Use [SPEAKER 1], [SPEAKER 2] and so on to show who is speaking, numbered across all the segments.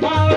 [SPEAKER 1] Power.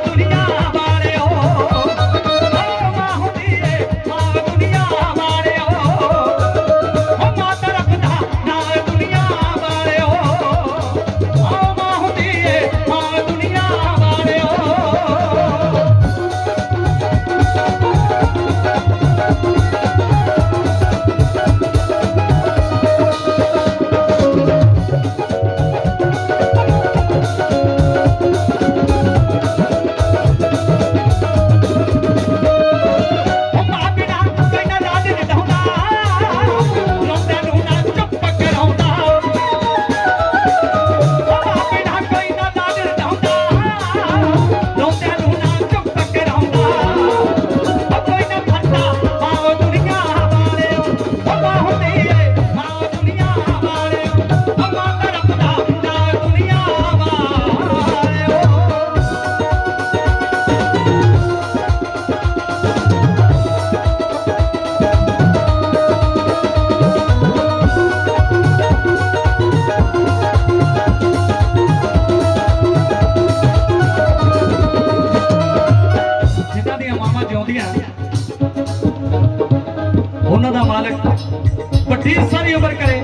[SPEAKER 1] ਉਹਨਾਂ ਦਾ ਮਾਲਕ ਵੱਡੀ ਸਾਰੀ ਉਮਰ ਕਰੇ।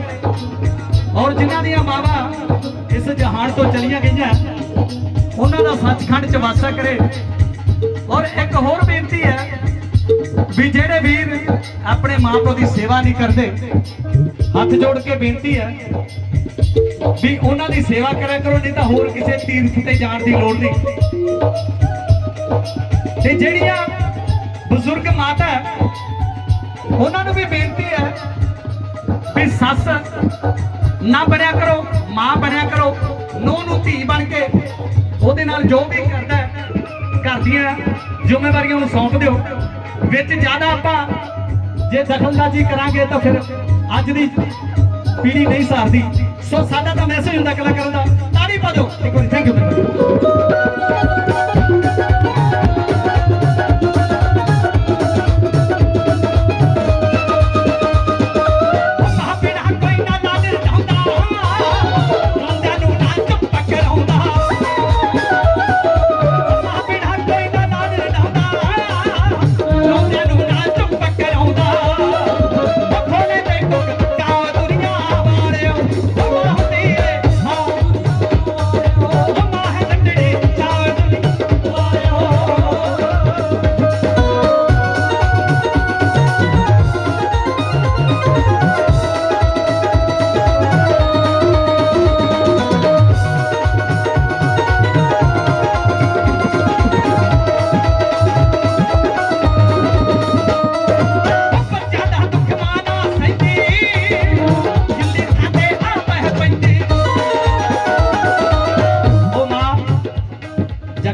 [SPEAKER 1] ਔਰ ਜਿਨ੍ਹਾਂ ਦੀਆਂ ਮਾਵਾਂ ਇਸ ਜਹਾਨ ਤੋਂ ਚਲੀਆਂ ਗਈਆਂ, ਉਹਨਾਂ ਦਾ ਸੱਚਖੰਡ ਚ ਵਾਸਾ ਕਰੇ। ਔਰ ਇੱਕ ਹੋਰ ਬੇਨਤੀ ਹੈ ਵੀ ਜਿਹੜੇ ਵੀਰ ਆਪਣੇ ਮਾਪੇ ਦੀ ਸੇਵਾ ਨਹੀਂ ਕਰਦੇ, ਹੱਥ ਜੋੜ ਕੇ ਬੇਨਤੀ ਹੈ ਵੀ ਉਹਨਾਂ ਦੀ ਸੇਵਾ ਕਰਿਆ ਕਰੋ, ਨਹੀਂ ਤਾਂ ਹੋਰ ਕਿਸੇ ਤੀਰਥ ਤੇ ਜਾਣ ਦੀ ਲੋੜ ਨਹੀਂ। ਤੇ ਜਿਹੜੀਆਂ ਬਜ਼ੁਰਗ ਮਾਤਾ ਉਹਨਾਂ ਨੂੰ ਵੀ ਬੇਨਤੀ ਹੈ ਵੀ ਸੱਸ ਨਾ ਬਣਿਆ ਕਰੋ ਮਾਂ ਬਣਿਆ ਕਰੋ ਨੂੰਹ ਨੂੰ ਧੀ ਬਣ ਕੇ ਉਹਦੇ ਨਾਲ ਜੋ ਵੀ ਕਰਦਾ ਹੈ, ਘਰ ਦੀਆਂ ਜ਼ਿੰਮੇਵਾਰੀਆਂ ਨੂੰ ਸੌਂਪ ਦਿਓ। ਵਿੱਚ ਜ਼ਿਆਦਾ ਆਪਾਂ ਜੇ ਦਖਲਅੰਦਾਜ਼ੀ ਕਰਾਂਗੇ ਤਾਂ ਫਿਰ ਅੱਜ ਦੀ ਪੀੜ੍ਹੀ ਨਹੀਂ ਸਾਰਦੀ। ਸੋ ਸਾਡਾ ਤਾਂ ਮੈਸੇਜ ਹੁੰਦਾ ਕਲਾਕਾਰਾਂ ਦਾ ਤਾੜੀ ਪਾ ਦਿਓ ਇੱਕ ਵਾਰੀ ਥੈਂਕ ਯੂ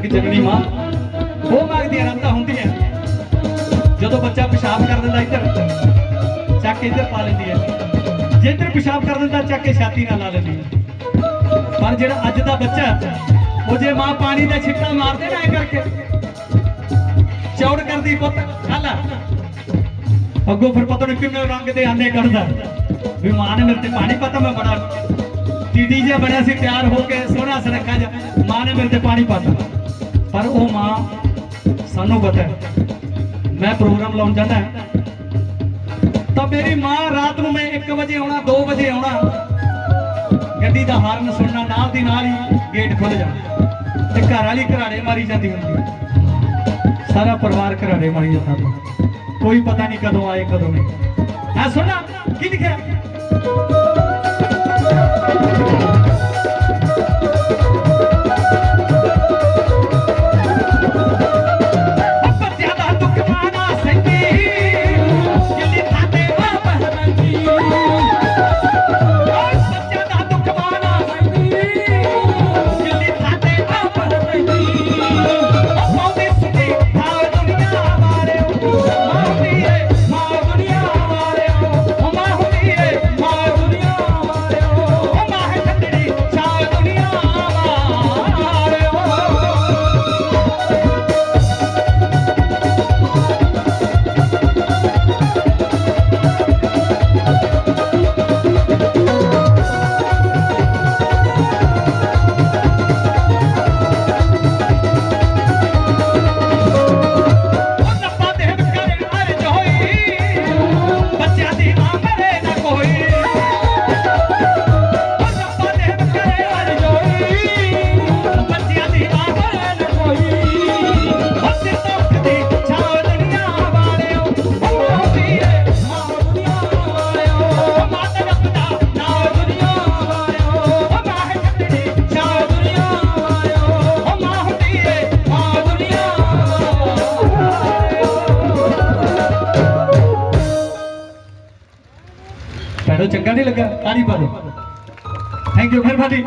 [SPEAKER 1] ਜਗ ਜਨਨੀ ਮਾਂ ਉਹ ਮੰਗਦੀ ਅਨੰਤਾ ਹੁੰਦੀਆਂ। ਜਦੋਂ ਬੱਚਾ ਪਿਸ਼ਾਬ ਕਰ ਦਿੰਦਾ ਇੱਧਰ, ਚੱਕ ਇੱਧਰ ਪਾ ਲੈਂਦੀ ਹੈ। ਜੇ ਇੱਧਰ ਪਿਸ਼ਾਬ ਕਰ ਦਿੰਦਾ, ਚੱਕ ਕੇ ਛਾਤੀ ਨਾਲ ਲਾ ਲੈਂਦੀ ਪਰ ਜਿਹੜਾ ਅੱਜ ਦਾ ਬੱਚਾ, ਉਹ ਜੇ ਮਾਂ ਪਾਣੀ ਦਾ ਛਿੱਟਾ ਮਾਰਦੇ ਨਾ ਐ ਕਰਕੇ, ਚੌੜ ਕਰਦੀ ਪੁੱਤ ਖਾਲਾ ਅੱਗੋਂ ਫਿਰ ਪਤਾ ਨਹੀਂ ਕਿੰਨੇ ਰੰਗ ਦੇ ਆਨੇ ਕਰਦਾ ਵੀ ਮਾਂ ਨੇ ਮੇਰੇ ਤੇ ਪਾਣੀ ਪਤਾ ਮੈਂ ਬੜਾ ਟੀਡੀ ਜਿਹਾ ਬਣਿਆ ਸੀ, ਤਿਆਰ ਹੋ ਕੇ ਸੋਹਣਾ ਸੁਨੱਖਾ ਜਿਹਾ। ਮਾਂ ਨੇ ਮੇਰੇ ਤੇ ਪਾਣੀ ਪਾਤਾ। ਪਰ ਉਹ ਮਾਂ ਸਾਨੂੰ ਪਤਾ ਮੈਂ ਪ੍ਰੋਗਰਾਮ ਲਾਉਣ ਜਾਂਦਾ ਤਾਂ ਮੇਰੀ ਮਾਂ ਰਾਤ ਨੂੰ ਮੈਂ 1 ਵਜੇ ਆਉਣਾ 2 ਵਜੇ ਆਉਣਾ। ਗੱਡੀ ਦਾ ਹਾਰਨ ਸੁਣਨਾ, ਨਾਲ ਦੀ ਨਾਲ ਹੀ ਗੇਟ ਖੁੱਲ ਜਾਣਾ। ਤੇ ਘਰ ਵਾਲੀ ਘਰਾੜੇ ਮਾਰੀ ਜਾਂਦੀ ਹੁੰਦੀ। ਸਾਰਾ ਪਰਿਵਾਰ ਘਰਾੜੇ ਮਾਰੀ ਜਾਂਦਾ ਕੋਈ ਪਤਾ ਨਹੀਂ ਕਦੋਂ ਆਏ, ਕਦੋਂ ਨਹੀਂ। ਆ ਸੁਣਨਾ ਕੀ ਲਿਖਿਆ? ਭੈਣੋ ਨਹੀਂ ਲੱਗਾ ਤਾੜੀ ਪਾ ਦਿਓ। ਥੈਂਕ ਯੂ ਮਿਹਰਬਾਨੀ